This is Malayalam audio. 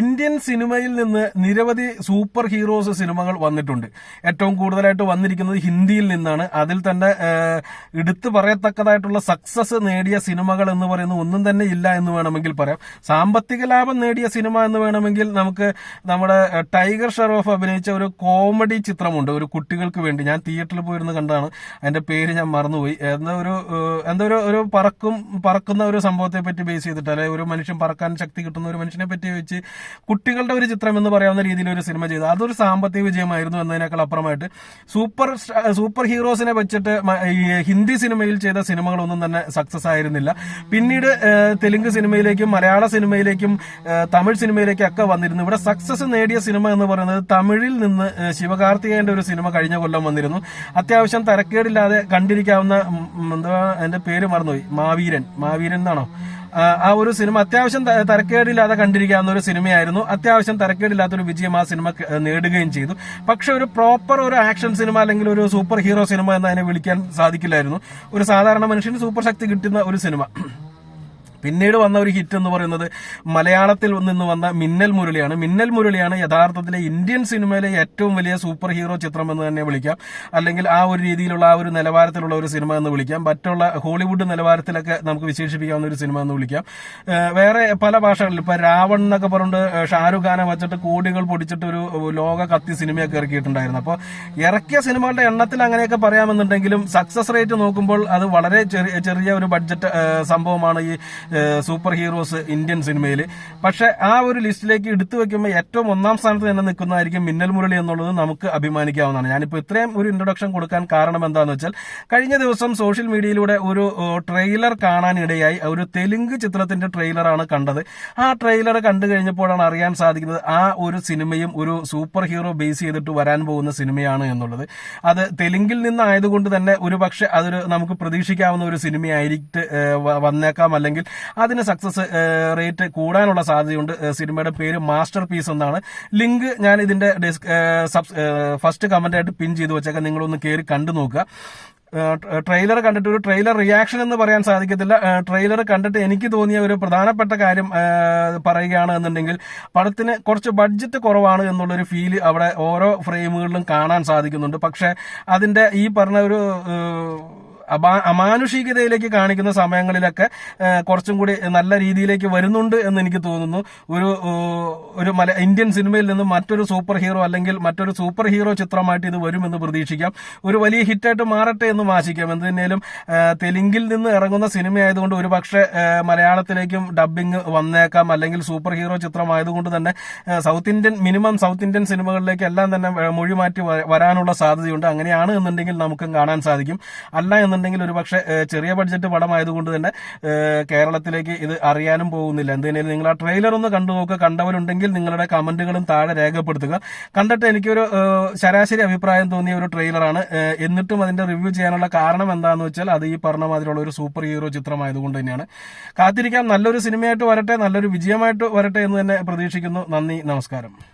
ഇന്ത്യൻ സിനിമയിൽ നിന്ന് നിരവധി സൂപ്പർ ഹീറോസ് സിനിമകൾ വന്നിട്ടുണ്ട്. ഏറ്റവും കൂടുതലായിട്ട് വന്നിരിക്കുന്നത് ഹിന്ദിയിൽ നിന്നാണ്. അതിൽ തന്നെ എടുത്തു പറയത്തക്കതായിട്ടുള്ള സക്സസ് നേടിയ സിനിമകൾ എന്ന് പറയുന്ന ഒന്നും തന്നെ ഇല്ല എന്ന് വേണമെങ്കിൽ പറയാം. സാമ്പത്തിക ലാഭം നേടിയ സിനിമ എന്ന് വേണമെങ്കിൽ നമുക്ക് നമ്മുടെ ടൈഗർ ഷെറോഫ് അഭിനയിച്ച ഒരു കോമഡി ചിത്രമുണ്ട്. ഒരു കുട്ടികൾക്ക് വേണ്ടി. ഞാൻ തിയേറ്ററിൽ പോയിരുന്ന് കണ്ടാണ്. അതിന്റെ പേര് ഞാൻ മറന്നുപോയി. എന്താ ഒരു എന്താ ഒരു ഒരു പറക്കും പറക്കുന്ന ഒരു സംഭവത്തെ പറ്റി ബേസ് ചെയ്തിട്ട് അല്ലെങ്കിൽ ഒരു മനുഷ്യൻ പറക്കാൻ ശക്തി കിട്ടുന്ന ഒരു മനുഷ്യനെ പറ്റി വെച്ച് കുട്ടികളുടെ ഒരു ചിത്രം എന്ന് പറയാവുന്ന രീതിയിൽ ഒരു സിനിമ ചെയ്തു. അതൊരു സാമ്പത്തിക വിജയമായിരുന്നു എന്നതിനേക്കാൾ അപ്പുറമായിട്ട്. സൂപ്പർ സൂപ്പർ ഹീറോസിനെ വെച്ചിട്ട് ഹിന്ദി സിനിമയിൽ ചെയ്ത സിനിമകളൊന്നും തന്നെ സക്സസ് ആയിരുന്നില്ല. പിന്നീട് തെലുങ്ക് സിനിമയിലേക്കും മലയാള സിനിമയിലേക്കും തമിഴ് സിനിമയിലേക്കും ഒക്കെ വന്നിരുന്നു. ഇവിടെ സക്സസ് നേടിയ സിനിമ എന്ന് പറയുന്നത് തമിഴിൽ നിന്ന് ശിവകാർത്തികേന്റെ ഒരു സിനിമ കഴിഞ്ഞ കൊല്ലം വന്നിരുന്നു. അത്യാവശ്യം തരക്കേടില്ലാതെ കണ്ടിരിക്കാവുന്ന എന്താ എന്റെ പേര് മറന്നുപോയി. മാവീരൻ. മാവീരൻ എന്നാണോ? ആ, ഒരു സിനിമ അത്യാവശ്യം തരക്കേടില്ലാതെ കണ്ടിരിക്കാവുന്ന ഒരു സിനിമയായിരുന്നു. അത്യാവശ്യം തരക്കേടില്ലാത്തൊരു വിജയം ആ സിനിമ നേടുകയും ചെയ്തു. പക്ഷെ ഒരു പ്രോപ്പർ ഒരു ആക്ഷൻ സിനിമ അല്ലെങ്കിൽ ഒരു സൂപ്പർ ഹീറോ സിനിമ എന്ന് അതിനെ വിളിക്കാൻ സാധിക്കില്ലായിരുന്നു. ഒരു സാധാരണ മനുഷ്യന് സൂപ്പർ ശക്തി കിട്ടുന്ന ഒരു സിനിമ. പിന്നീട് വന്ന ഒരു ഹിറ്റ് എന്ന് പറയുന്നത് മലയാളത്തിൽ നിന്ന് വന്ന മിന്നൽ മുരളിയാണ്. മിന്നൽ മുരളിയാണ് യഥാർത്ഥത്തിലെ ഇന്ത്യൻ സിനിമയിലെ ഏറ്റവും വലിയ സൂപ്പർ ഹീറോ ചിത്രം എന്ന് തന്നെ വിളിക്കാം. അല്ലെങ്കിൽ ആ ഒരു രീതിയിലുള്ള ആ ഒരു നിലവാരത്തിലുള്ള ഒരു സിനിമ എന്ന് വിളിക്കാം. മറ്റുള്ള ഹോളിവുഡ് നിലവാരത്തിലൊക്കെ നമുക്ക് വിശേഷിപ്പിക്കാവുന്ന ഒരു സിനിമ എന്ന് വിളിക്കാം. വേറെ പല ഭാഷകളിൽ ഇപ്പൊ രാവൺ എന്നൊക്കെ പറഞ്ഞിട്ട് ഷാരൂഖ് ഖാനെ വച്ചിട്ട് കോടികൾ പൊടിച്ചിട്ട് ഒരു ലോക കത്തി സിനിമയൊക്കെ ഇറക്കിയിട്ടുണ്ടായിരുന്നു. അപ്പോൾ ഇറക്കിയ സിനിമകളുടെ എണ്ണത്തിൽ അങ്ങനെയൊക്കെ പറയാമെന്നുണ്ടെങ്കിലും സക്സസ് റേറ്റ് നോക്കുമ്പോൾ അത് വളരെ ചെറിയ ചെറിയ ഒരു ബഡ്ജറ്റ് സംഭവമാണ് ഈ സൂപ്പർ ഹീറോസ് ഇന്ത്യൻ സിനിമയിൽ പക്ഷെ ആ ഒരു ലിസ്റ്റിലേക്ക് എടുത്തു വെക്കുമ്പോൾ ഏറ്റവും ഒന്നാം സ്ഥാനത്ത് തന്നെ നിൽക്കുന്നതായിരിക്കും മിന്നൽ മുരളി എന്നുള്ളത് നമുക്ക് അഭിമാനിക്കാവുന്നതാണ്. ഞാനിപ്പോൾ ഇത്രയും ഒരു ഇൻട്രൊഡക്ഷൻ കൊടുക്കാൻ കാരണം എന്താണെന്ന് വെച്ചാൽ കഴിഞ്ഞ ദിവസം സോഷ്യൽ മീഡിയയിലൂടെ ഒരു ട്രെയിലർ കാണാനിടയായി ഒരു തെലുങ്ക് ചിത്രത്തിന്റെ ട്രെയിലറാണ് കണ്ടത്. ആ ട്രെയിലർ കണ്ടു കഴിഞ്ഞപ്പോഴാണ് അറിയാൻ സാധിക്കുന്നത് ആ ഒരു സിനിമയും ഒരു സൂപ്പർ ഹീറോ ബേസ് ചെയ്തിട്ട് വരാൻ പോകുന്ന സിനിമയാണ് എന്നുള്ളത്. അത് തെലുങ്കിൽ നിന്നായതുകൊണ്ട് തന്നെ ഒരു പക്ഷെ അതൊരു നമുക്ക് പ്രതീക്ഷിക്കാവുന്ന ഒരു സിനിമയായിട്ട് വന്നേക്കാം. അല്ലെങ്കിൽ അതിന് സക്സസ് റേറ്റ് കൂടാനുള്ള സാധ്യതയുണ്ട്. സിനിമയുടെ പേര് മാസ്റ്റർ പീസ് എന്നാണ്. ലിങ്ക് ഞാൻ ഇതിന്റെ ഫസ്റ്റ് കമന്റ് ആയിട്ട് പിൻ ചെയ്ത് വെച്ചേക്കാം. നിങ്ങളൊന്ന് കയറി കണ്ടു നോക്കുക. ട്രെയിലർ കണ്ടിട്ട് ഒരു ട്രെയിലർ റിയാക്ഷൻ എന്ന് പറയാൻ സാധിക്കത്തില്ല. ട്രെയിലർ കണ്ടിട്ട് എനിക്ക് തോന്നിയ ഒരു പ്രധാനപ്പെട്ട കാര്യം പറയുകയാണ് എന്നുണ്ടെങ്കിൽ പടത്തിന് കുറച്ച് ബഡ്ജറ്റ് കുറവാണ് എന്നുള്ളൊരു ഫീൽ അവിടെ ഓരോ ഫ്രെയിമുകളിലും കാണാൻ സാധിക്കുന്നുണ്ട്. പക്ഷെ അതിന്റെ ഈ പറഞ്ഞ ഒരു അമാനുഷികതയിലേക്ക് കാണിക്കുന്ന സമയങ്ങളിലൊക്കെ കുറച്ചും കൂടി നല്ല രീതിയിലേക്ക് വരുന്നുണ്ട് എന്ന് എനിക്ക് തോന്നുന്നു. ഒരു ഒരു മല ഇന്ത്യൻ സിനിമയിൽ നിന്ന് മറ്റൊരു സൂപ്പർ ഹീറോ അല്ലെങ്കിൽ മറ്റൊരു സൂപ്പർ ഹീറോ ചിത്രമായിട്ട് ഇത് വരുമെന്ന് പ്രതീക്ഷിക്കാം. ഒരു വലിയ ഹിറ്റായിട്ട് മാറട്ടെ എന്ന് ആശിക്കാം എന്തിനേലും തെലുങ്കിൽ നിന്ന് ഇറങ്ങുന്ന സിനിമയായതുകൊണ്ട് ഒരു പക്ഷേ മലയാളത്തിലേക്കും ഡബ്ബിംഗ് വന്നേക്കാം. അല്ലെങ്കിൽ സൂപ്പർ ഹീറോ ചിത്രമായതുകൊണ്ട് തന്നെ south Indian minimum south Indian സിനിമകളിലേക്ക് എല്ലാം തന്നെ മൊഴി മാറ്റി വരാനുള്ള സാധ്യതയുണ്ട്. അങ്ങനെയാണ് എന്നുണ്ടെങ്കിൽ നമുക്കും കാണാൻ സാധിക്കും. അല്ല എന്നുണ്ടെങ്കിൽ ഒരു പക്ഷേ ചെറിയ ബഡ്ജറ്റ് പടമായതുകൊണ്ട് തന്നെ കേരളത്തിലേക്ക് ഇത് അറിയാനും പോകുന്നില്ല. എന്തിനേലും നിങ്ങൾ ആ ട്രെയിലർ ഒന്ന് കണ്ടു നോക്കുക. കണ്ടവരുണ്ടെങ്കിൽ നിങ്ങളുടെ കമന്റുകളും താഴെ രേഖപ്പെടുത്തുക. കണ്ടിട്ട് എനിക്കൊരു ശരാശരി അഭിപ്രായം തോന്നിയ ഒരു ട്രെയിലറാണ് എന്നിട്ടും അതിന്റെ റിവ്യൂ ചെയ്യാനുള്ള കാരണം എന്താണെന്ന് വെച്ചാൽ അത് ഈ പറഞ്ഞ മാതിരിയുള്ള ഒരു സൂപ്പർ ഹീറോ ചിത്രമായതുകൊണ്ട് തന്നെയാണ്. കാത്തിരിക്കാം. നല്ലൊരു സിനിമയായിട്ട് വരട്ടെ. നല്ലൊരു വിജയമായിട്ട് വരട്ടെ എന്ന് തന്നെ പ്രതീക്ഷിക്കുന്നു. നന്ദി. നമസ്കാരം.